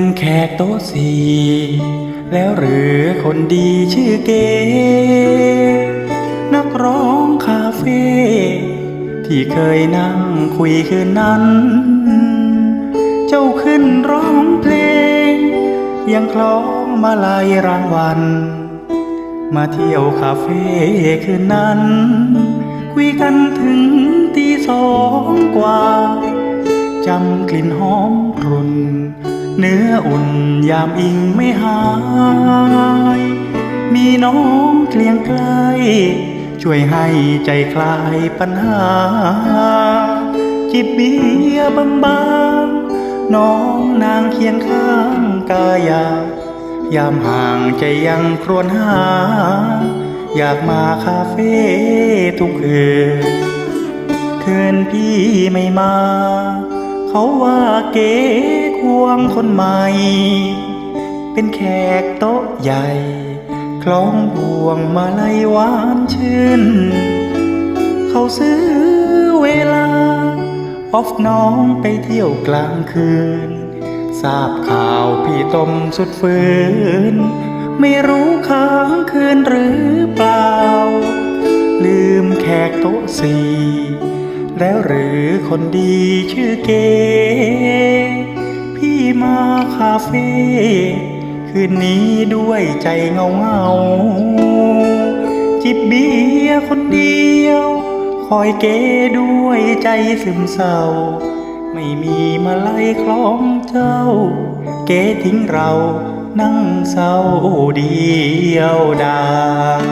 มแขกโต๊ะสี่แล้วหรือคนดีชื่อเก๋นักร้องคาเฟ่ที่เคยนั่งคุยคืนนั้น เจ้าขึ้นร้องเพลง ยังคล้องมาลายรางวัล มาเที่ยวคาเฟ่คืนนั้น คุยกันถึงตีสองกว่าจำกลิ่นหอมรุ่น เนื้ออุ่นยามอิงไม่หาย มีน้องเกลียงใกล้ช่วยให้ใจคลายปัญหา จิบเบียร์บางน้องนางเคียงข้างกายา ยามห่างใจยังครวญหา อยากมาคาเฟ่ทุกคืนคืนพี่ไม่มา เขาว่าเก๋ควงคนใหม่ เป็นแขกโต๊ะใหญ่ คล้องพวงมาลัยหวานชื่น เขาซื้อเวลา ออฟน้องไปเที่ยวกลางคืน ทราบข่าวพี่ต้มสุดฝืน ไม่รู้ค้างคืนหรือเปล่า ลืมแขกโต๊ะสี่ แล้วหรือคนดีชื่อเก๋พี่มาคาเฟ่คืนนี้ด้วยใจเงาเงาจิบเบียร์คนเดียว คอยเก๋ด้วยใจซึมเศร้า ไม่มีมาไล่คล้องเจ้า เก๋ทิ้งเรานั่งเศร้าเดียวดาย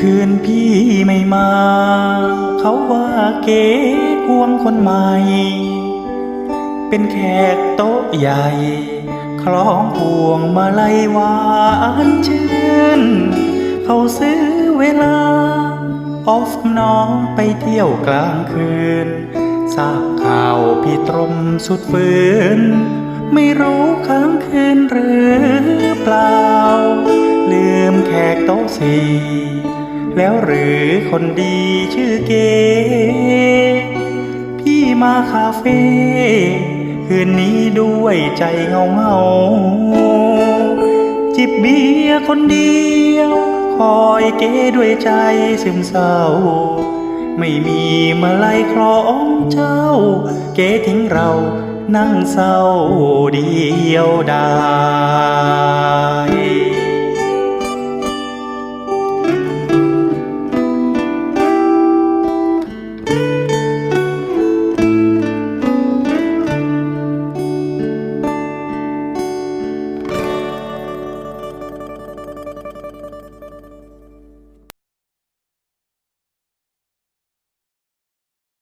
คืนพี่ไม่มา เขาว่าเก๋ควงคนใหม่ เป็นแขกโต๊ะใหญ่ คล้องพวงมาลัยหวานชื่น เขาซื้อเวลา ออฟน้องไปเที่ยวกลางคืน ทราบข่าวพี่ตรมสุดฝืน ไม่รู้ค้างคืนหรือเปล่า ลืมแขกโต๊ะสี่ แล้วหรือคนดีชื่อเก๋พี่มาคาเฟ่คืนนี้ด้วยใจเงาเงาๆจิบเบียร์คนเดียว คอยเก๋ด้วยใจซึมเศร้า ไม่มีมาไล่คล้องเจ้า เก๋ทิ้งเรานั่งเศร้าเดียวดาย